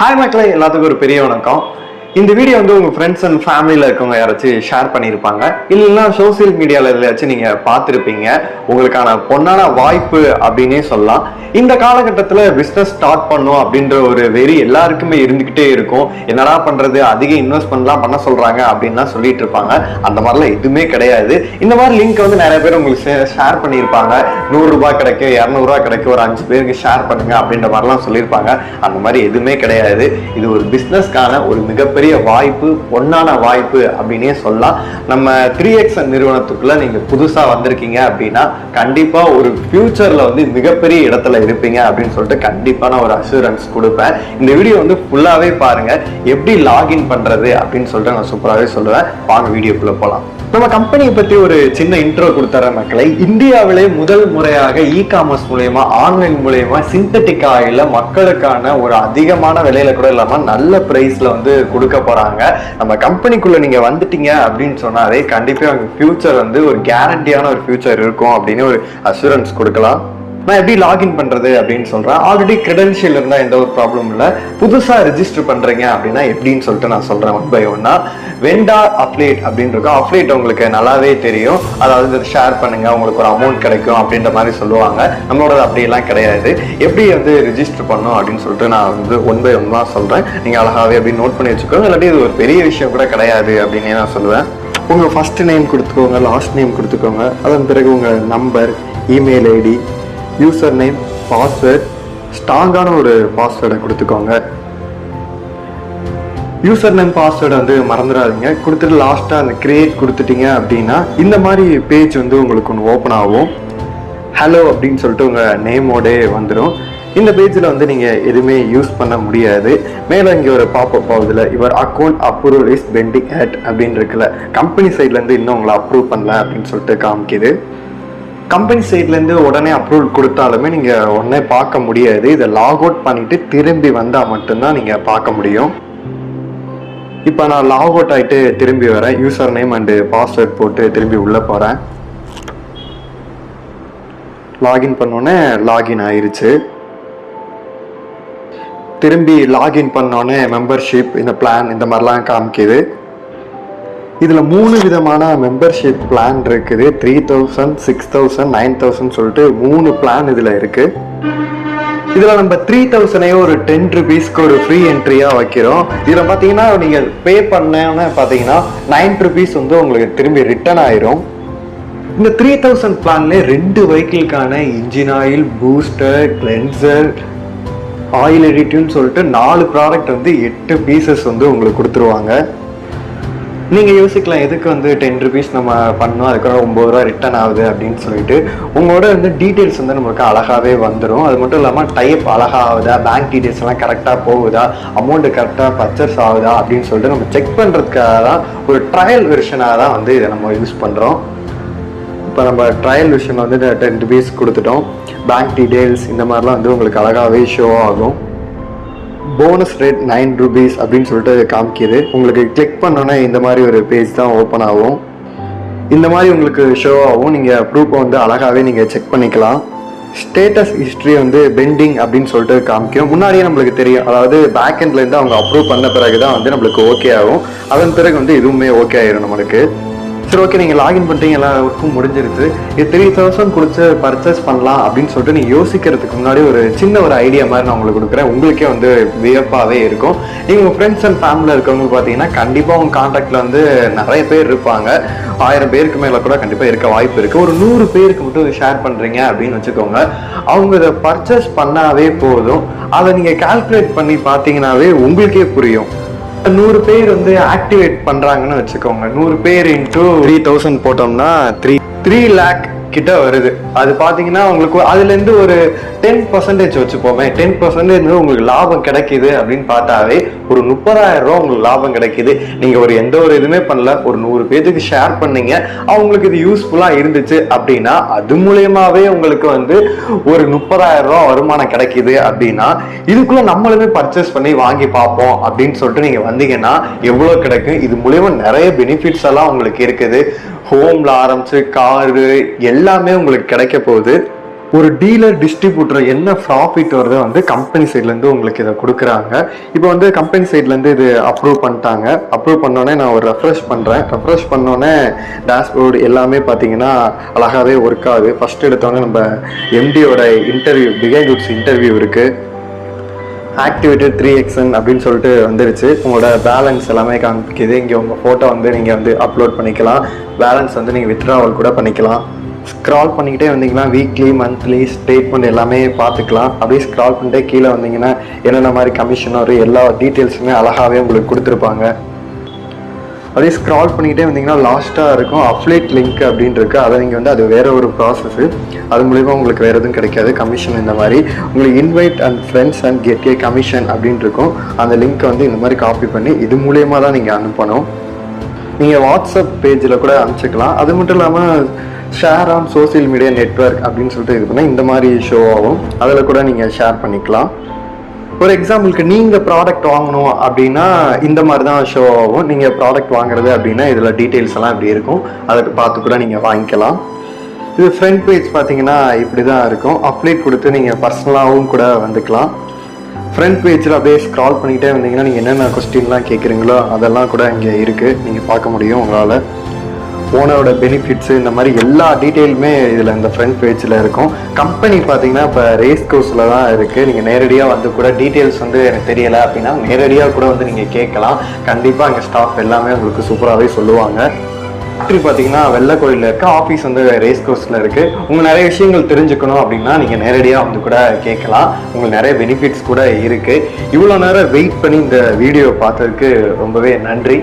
Hi மக்களே எல்லாத்துக்கும் ஒரு பெரிய வணக்கம். இந்த வீடியோ வந்து உங்கள் ஃப்ரெண்ட்ஸ் அண்ட் ஃபேமிலியில் இருக்கவங்க யாராச்சும் ஷேர் பண்ணியிருப்பாங்க இல்லைன்னா சோசியல் மீடியாவில் எதுலையாச்சும் நீங்கள் பார்த்துருப்பீங்க. உங்களுக்கான பொன்னான வாய்ப்பு அப்படின்னே சொல்லலாம். இந்த காலகட்டத்தில் பிஸ்னஸ் ஸ்டார்ட் பண்ணும் அப்படின்ற ஒரு வெறி எல்லாருக்குமே இருந்துக்கிட்டே இருக்கும். என்னடா பண்ணுறது அதிக இன்வெஸ்ட்மெண்ட்லாம் பண்ண சொல்கிறாங்க அப்படின்லாம் சொல்லிட்டு இருப்பாங்க. அந்த மாதிரிலாம் எதுவுமே கிடையாது. இந்த மாதிரி லிங்க் வந்து நிறைய பேர் உங்களுக்கு ஷேர் பண்ணியிருப்பாங்க. நூறுரூபா கிடைக்கும் இரநூறுவா கிடைக்கும் ஒரு அஞ்சு பேருக்கு ஷேர் பண்ணுங்க அப்படின்ற மாதிரிலாம் சொல்லியிருப்பாங்க. அந்த மாதிரி எதுவுமே கிடையாது. இது ஒரு பிஸ்னஸ்க்கான ஒரு மிகப்பெரிய வாய்ப்பு பொன்னான வாய்ப்பு அப்படின்னே சொல்லலாம். நம்ம த்ரீ எக்ஸ் நிறுவனத்துக்குள்ள நீங்க புதுசா வந்திருக்கீங்க அப்படின்னா கண்டிப்பா ஒரு ஃபியூச்சர்ல வந்து மிகப்பெரிய இடத்துல இருப்பீங்க அப்படின்னு சொல்லிட்டு கண்டிப்பா நான் ஒரு அஷூரன்ஸ் கொடுப்பேன். இந்த வீடியோ வந்து ஃபுல்லாவே பாருங்க. எப்படி லாகின் பண்றது அப்படின்னு சொல்லிட்டு நான் சூப்பராகவே சொல்லுவேன். வாங்க வீடியோக்குள்ள போலாம். நம்ம கம்பெனியை பத்தி ஒரு சின்ன இன்ட்ரோ கொடுத்துற மக்களை. இந்தியாவிலே முதல் முறையாக இ காமர்ஸ் மூலயமா ஆன்லைன் மூலயமா சிந்தட்டிக் ஆயில மக்களுக்கான ஒரு அதிகமான விலையில கூட இல்லாம நல்ல பிரைஸ்ல வந்து கொடுக்க போறாங்க. நம்ம கம்பெனிக்குள்ள நீங்க வந்துட்டீங்க அப்படின்னு சொன்னாலே கண்டிப்பா உங்க ஃபியூச்சர் வந்து ஒரு கேரண்டியான ஒரு ஃபியூச்சர் இருக்கும் அப்படின்னு ஒரு அசூரன்ஸ் கொடுக்கலாம். நான் எப்படி லாகின் பண்றது அப்படின்னு சொல்றேன். ஆல்ரெடி கிரெடென்ஷியல் இருந்தா எந்த ஒரு ப்ராப்ளம் இல்லை. புதுசா ரிஜிஸ்டர் பண்றீங்க அப்படின்னா எப்படின்னு சொல்லிட்டு நான் சொல்றேன் ஒன் பை ஒன்னா வெண்டா அப்ளேட் அப்படின்னு இருக்கும். அப்ளேட் உங்களுக்கு நல்லாவே தெரியும். அதாவது ஷேர் பண்ணுங்க. உங்களுக்கு ஒரு அமௌண்ட் கிடைக்கும் அப்படின்ற மாதிரி சொல்லுவாங்க. நம்மளோட அப்படியெல்லாம் கிடையாது. எப்படி வந்து ரிஜிஸ்டர் பண்ணும் அப்படின்னு சொல்லிட்டு நான் வந்து ஒன் பை ஒன் தான் சொல்றேன். நீங்க அழகாவே அப்படி நோட் பண்ணி வச்சுக்கோங்க. இல்லாட்டி இது ஒரு பெரிய விஷயம் கூட கிடையாது அப்படின்னே நான் சொல்லுவேன். உங்க ஃபர்ஸ்ட் நேம் கொடுத்துக்கோங்க லாஸ்ட் நேம் கொடுத்துக்கோங்க. அதன் பிறகு உங்கள் number email ID user name password ஸ்ட்ராங்கான ஒரு பாஸ்வேர்டை கொடுத்துக்கோங்க. யூசர் நேம் பாஸ்வேர்டை வந்து மறந்துடாதீங்க. கொடுத்துட்டு லாஸ்ட்டாக அந்த கிரியேட் கொடுத்துட்டீங்க அப்படின்னா இந்த மாதிரி பேஜ் வந்து உங்களுக்கு ஒன்று ஓப்பன் ஆகும். ஹலோ அப்படின்னு சொல்லிட்டு உங்கள் நேமோடே வந்துடும் இந்த பேஜில் வந்து நீங்கள் எதுவுமே யூஸ் பண்ண முடியாது. மேலே இங்கே ஒரு பாப்பப் ஆகுதுல இவர் அக்கௌண்ட் அப்ரூவல் இஸ் பெண்டிங் ஆட் அப்படின்னு இருக்குல்ல கம்பெனி சைட்லேருந்து இன்னும் உங்களை அப்ரூவ் பண்ணல அப்படின்னு சொல்லிட்டு காமிக்குது. கம்பெனி சைட்லேருந்து உடனே அப்ரூவல் கொடுத்தாலுமே நீங்கள் உடனே பார்க்க முடியாது. இதை லாக் அவுட் பண்ணிவிட்டு திரும்பி வந்தால் மட்டும்தான் நீங்கள் பார்க்க முடியும். இப்போ நான் லாக் அவுட் ஆகிட்டு திரும்பி வரேன். யூசர் நேம் அண்டு பாஸ்வேர்ட் போட்டு திரும்பி உள்ளே போகிறேன் லாகின் பண்ணோன்னே லாகின் ஆயிடுச்சு திரும்பி லாகின் பண்ணோன்னே மெம்பர்ஷிப் இந்த பிளான் இந்த மாதிரிலாம் காமிக்குது. இதில் மூணு விதமான மெம்பர்ஷிப் பிளான் இருக்குது. Three thousand six thousand nine thousand சொல்லிட்டு மூணு பிளான் இதில் இருக்குது இதில் நம்ம த்ரீ தௌசண்டையே ஒரு டென் ருபீஸ்க்கு ஒரு ஃப்ரீ என்ட்ரியாக வைக்கிறோம். இதில் பார்த்தீங்கன்னா நீங்கள் பே பண்ணோன்னு பார்த்தீங்கன்னா நைன் ருபீஸ் வந்து உங்களுக்கு திரும்பி ரிட்டர்ன் ஆயிரும். இந்த த்ரீ தௌசண்ட் பிளான்லேயே ரெண்டு வெஹிக்கிளுக்கான engine oil booster cleanser oil எடிட்டுன்னு சொல்லிட்டு நாலு ப்ராடக்ட் வந்து எட்டு பீசஸ் வந்து உங்களுக்கு கொடுத்துருவாங்க. நீங்கள் யோசிக்கலாம் எதுக்கு வந்து டென் ருபீஸ் நம்ம பண்ணோம் அதுக்கப்புறம் ஒம்பது ரூபா ரிட்டர்ன் ஆகுது அப்படின்னு சொல்லிட்டு. உங்களோட வந்து டீட்டெயில்ஸ் வந்து நமக்கு அழகாகவே வந்துடும் அது மட்டும் இல்லாமல் டைப் அழகாக ஆகுதா பேங்க் டீட்டெயில்ஸ் எல்லாம் கரெக்டாக போகுதா அமௌண்ட்டு கரெக்டாக பர்ச்சேஸ் ஆகுதா அப்படின்னு சொல்லிட்டு நம்ம செக் பண்ணுறதுக்காக தான் ஒரு ட்ரையல் வெர்ஷனாக தான் வந்து இதை நம்ம யூஸ் பண்ணுறோம் இப்போ நம்ம ட்ரையல் விஷயம் வந்து டென் ருபீஸ் கொடுத்துட்டோம். பேங்க் டீட்டெயில்ஸ் இந்த மாதிரிலாம் வந்து உங்களுக்கு அழகாகவே ஷோ ஆகும். போனஸ் ரேட் நைன் ருபீஸ் அப்படின்னு சொல்லிட்டு காமிக்கிது. உங்களுக்கு கிளிக் பண்ணோன்னே இந்த மாதிரி ஒரு பேஜ் தான் ஓப்பன் ஆகும். இந்த மாதிரி உங்களுக்கு ஷோ ஆகும். நீங்கள் ப்ரூஃபை வந்து அழகாகவே நீங்கள் செக் பண்ணிக்கலாம். ஸ்டேட்டஸ் ஹிஸ்ட்ரி வந்து பெண்டிங் அப்படின்னு சொல்லிட்டு காமிக்கும். முன்னாடியே நம்மளுக்கு தெரியும். அதாவது பேக் இருந்து அவங்க அப்ரூவ் பண்ண பிறகு தான் வந்து நம்மளுக்கு ஓகே ஆகும். அதன் பிறகு வந்து இதுவுமே ஓகே ஆயிரும் நம்மளுக்கு. சரி ஓகே நீங்கள் லாகின் பண்ணிட்டீங்க எல்லா ஒர்க்கும் முடிஞ்சிருச்சு. இது த்ரீ தௌசண்ட் கொடுத்து பர்ச்சேஸ் பண்ணலாம் அப்படின்னு சொல்லிட்டு நீங்கள் யோசிக்கிறதுக்கு முன்னாடி ஒரு சின்ன ஒரு ஐடியா மாதிரி நான் உங்களுக்கு கொடுக்குறேன். உங்களுக்கே வந்து வியப்பாகவே இருக்கும். நீங்கள் உங்கள் ஃப்ரெண்ட்ஸ் அண்ட் ஃபேமிலியில் இருக்கவங்க பார்த்தீங்கன்னா கண்டிப்பாக உங்கள் காண்டாக்டில் வந்து நிறைய பேர் இருப்பாங்க. ஆயிரம் பேருக்கு மேலே கூட கண்டிப்பாக இருக்க வாய்ப்பு இருக்குது ஒரு நூறு பேருக்கு மட்டும் ஷேர் பண்ணுறீங்க அப்படின்னு வச்சுக்கோங்க. அவங்க இதை பர்ச்சேஸ் பண்ணாவே போதும். அதை நீங்கள் கால்குலேட் பண்ணி பார்த்தீங்கன்னாவே உங்களுக்கே புரியும். நூறு பேர் வந்து ஆக்டிவேட் பண்றாங்கன்னு வச்சுக்கோங்க. நூறு பேர் இன்டூ த்ரீ தௌசண்ட் போட்டோம்னா த்ரீ த்ரீ லேக் கிட்ட வருது. அது பார்த்தீங்கன்னா உங்களுக்கு அதுலேருந்து ஒரு டென் பர்சன்டேஜ் வச்சுப்போமே டென் பர்சன்டேஜ் உங்களுக்கு லாபம் கிடைக்கிது அப்படின்னு பார்த்தாவே ஒரு முப்பதாயிரம் ரூபா உங்களுக்கு லாபம் கிடைக்கிது. நீங்கள் ஒரு எந்த ஒரு இதுவுமே பண்ணல. ஒரு நூறு பேஜுக்கு ஷேர் பண்ணீங்க. அவங்களுக்கு இது யூஸ்ஃபுல்லாக இருந்துச்சு அப்படின்னா அது மூலயமாவே உங்களுக்கு வந்து ஒரு முப்பதாயிரம் ரூபா வருமானம் கிடைக்கிது அப்படின்னா இதுக்குள்ளே நம்மளுமே பர்ச்சேஸ் பண்ணி வாங்கி பார்ப்போம் அப்படின்னு சொல்லிட்டு நீங்கள் வந்தீங்கன்னா எவ்வளோ கிடைக்கும். இது மூலயமா நிறைய பெனிஃபிட்ஸ் எல்லாம் உங்களுக்கு இருக்குது. ஹோமில் ஆரம்பித்து காரு எல்லாமே உங்களுக்கு கிடைக்க போகுது. ஒரு டீலர் டிஸ்ட்ரிபியூட்டர் என்ன ப்ராஃபிட் வருதோ வந்து கம்பெனி சைட்லேருந்து உங்களுக்கு இதை கொடுக்குறாங்க. இப்போ வந்து கம்பெனி சைட்லேருந்து இது அப்ரூவ் பண்ணிட்டாங்க. அப்ரூவ் பண்ணோடனே நான் ஒரு ரெஃப்ரெஷ் பண்ணுறேன் ரெஃப்ரெஷ் பண்ணோடனே டேஷ்போர்டு எல்லாமே பார்த்தீங்கன்னா அழகாகவே ஒர்க் ஆகுது. ஃபஸ்ட் எடுத்தோடனே நம்ம எம்டியோட இன்டர்வியூ பிகைண்ட் குட்ஸ் இன்டர்வியூ இருக்குது ஆக்டிவேட்டட் த்ரீ எக்ஸன் அப்படின்னு சொல்லிட்டு வந்துருச்சு. உங்களோட பேலன்ஸ் எல்லாமே காமிக்குது. இங்கே உங்கள் ஃபோட்டோ வந்து நீங்கள் வந்து அப்லோட் பண்ணிக்கலாம். பேலன்ஸ் வந்து நீங்கள் வித்ட்ராவல் கூட பண்ணிக்கலாம். ஸ்க்ரால் பண்ணிக்கிட்டே வந்தீங்கன்னா வீக்லி மந்த்லி ஸ்டேட்மெண்ட் எல்லாமே பார்த்துக்கலாம். அப்படியே ஸ்க்ரால் பண்ணிட்டே கீழே வந்தீங்கன்னா என்னென்ன மாதிரி கமிஷன் வரும் எல்லா டீட்டெயில்ஸுமே அழகாகவே உங்களுக்கு கொடுத்துருப்பாங்க. அப்படியே ஸ்க்ரால் பண்ணிக்கிட்டே வந்தீங்கன்னா லாஸ்ட்டாக இருக்கும். அப்லேட் லிங்க் அப்படின்னு இருக்குது அதை நீங்கள் வந்து அது வேறு ஒரு ப்ராசஸ் அது மூலிமா உங்களுக்கு வேறு எதுவும் கிடைக்காது. கமிஷன் இந்த மாதிரி. உங்களுக்கு invite and friends and get a commission அப்படின்னு இருக்கும் அந்த லிங்க்கை வந்து இந்த மாதிரி காப்பி பண்ணி இது மூலியமாக தான் நீங்கள் அனுப்பணும். நீங்கள் வாட்ஸ்அப் பேஜில் கூட அனுப்பிச்சிக்கலாம். அது மட்டும் இல்லாமல் share on social media network அப்படின்னு சொல்லிட்டு இது பண்ணால் இந்த மாதிரி ஷோ ஆகும். அதில் கூட நீங்கள் ஷேர் பண்ணிக்கலாம். ஒரு எக்ஸாம்பிளுக்கு நீங்கள் ப்ராடக்ட் வாங்கணும் அப்படின்னா இந்த மாதிரி தான் ஷோ ஆகும். நீங்கள் ப்ராடக்ட் வாங்குறது அப்படின்னா இதில் டீட்டெயில்ஸ் எல்லாம் இப்படி இருக்கும். அதை பார்த்து கூட நீங்கள் வாங்கிக்கலாம். இது ஃப்ரண்ட் பேஜ் பார்த்தீங்கன்னா இப்படி தான் இருக்கும். அப்டேட் கொடுத்து நீங்கள் பர்சனலாகவும் கூட வந்துக்கலாம். ஃப்ரண்ட் பேஜில் அப்படியே ஸ்க்ரால் பண்ணிக்கிட்டே வந்தீங்கன்னா நீங்கள் என்னென்ன கொஸ்டின்லாம் கேட்குறீங்களோ அதெல்லாம் கூட இங்கே இருக்குது நீங்கள் பார்க்க முடியும் உங்களால். ஓனரோட பெனிஃபிட்ஸு இந்த மாதிரி எல்லா டீட்டெயிலுமே இதில் இந்த ஃப்ரண்ட் பேஜில் இருக்கும். கம்பெனி பார்த்தீங்கன்னா இப்போ ரேஸ் கோர்ஸில் தான் இருக்குது நீங்கள் நேரடியாக வந்து கூட டீட்டெயில்ஸ் வந்து எனக்கு தெரியலை அப்படின்னா நேரடியாக கூட வந்து நீங்கள் கேட்கலாம். கண்டிப்பாக அங்கே ஸ்டாஃப் எல்லாமே உங்களுக்கு சூப்பராகவே சொல்லுவாங்க. ஃபேக்ட்ரி பார்த்தீங்கன்னா வெள்ளை கோயிலில் இருக்க ஆஃபீஸ் வந்து ரேஸ் கோர்ஸில் இருக்குது உங்கள் நிறைய விஷயங்கள் தெரிஞ்சுக்கணும் அப்படின்னா நீங்கள் நேரடியாக வந்து கூட கேட்கலாம். உங்களுக்கு நிறைய பெனிஃபிட்ஸ் கூட இருக்குது இவ்வளோ நேரம் வெயிட் பண்ணி இந்த வீடியோ பார்த்ததுக்கு ரொம்பவே நன்றி.